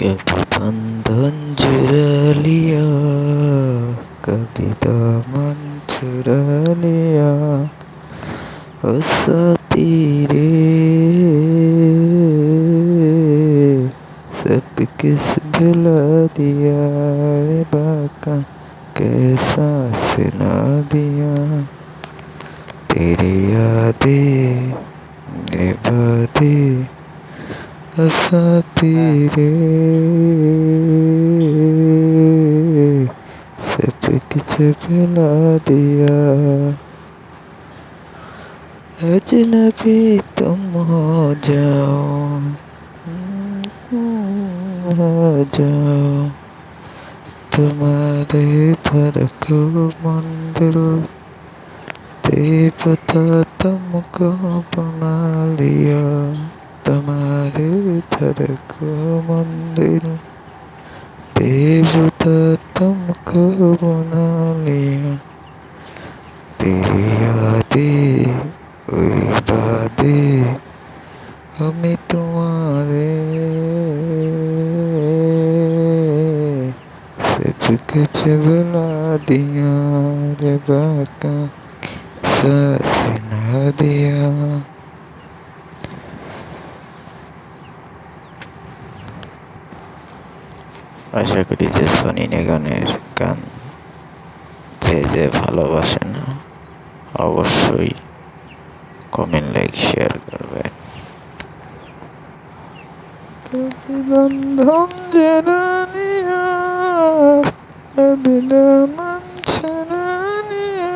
कभी बंधन चुरा लिया कभी दामन चुरा लिया ओ साथी रे सब किस भुला दिया बाका, कैसा सुना दिया। तेरी यादें हंसाती रे सब कुछ भुला दिया अजनबी तुम हो जाओ हो जाओ तुम्हारे घर को मंदिर देवता तुमको बना लिया तुम्हारे घर को मंदिर देवता तुमको बना लिया तेरी यादें ওই বাদে আমি তোমারে सब कुछ बुला दिया रे बाका सास ना আশা করি যে সনি নিগমের গান যে যে ভালোবাসেন অবশ্যই কমেন্ট, লাইক, শেয়ার করবেন। বন্ধন জানানিয়া বিলমন জানানিয়া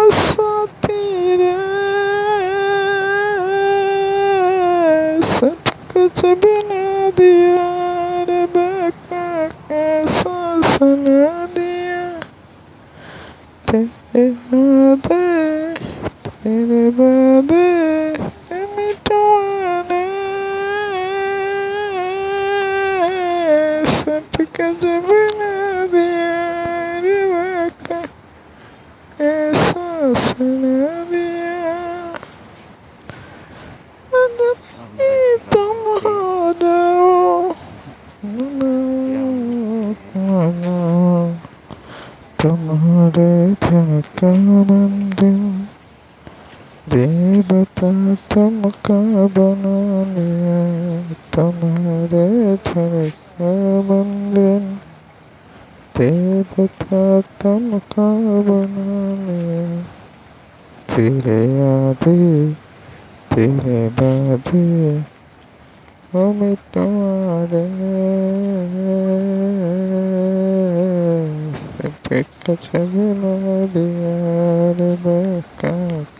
অসাতিরে। সব কিছু বিনা দিয়া দে মিটনে সটকে যাবে না দিয়ে রেবাকা এসাস না দিয়ে। তোমারে থাকা মন্দির देवता तुम का बनाने तुम्हारे धर का बंदन देवता तुम का बनाने तेरे आधे तेरे बाधे हम तुम्हारे सब कचरा दिया रे बका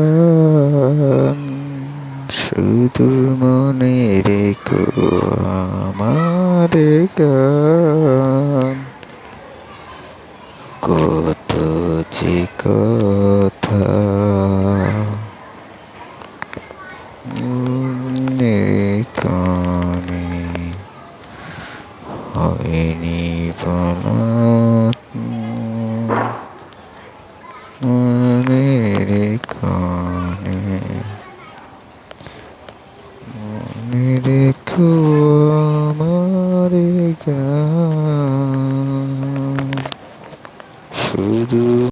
শুধু মনে রেখো আমার গান। কত যে কথা কানে হয়নি বলা মনের কানে মনে রেখো আমার গান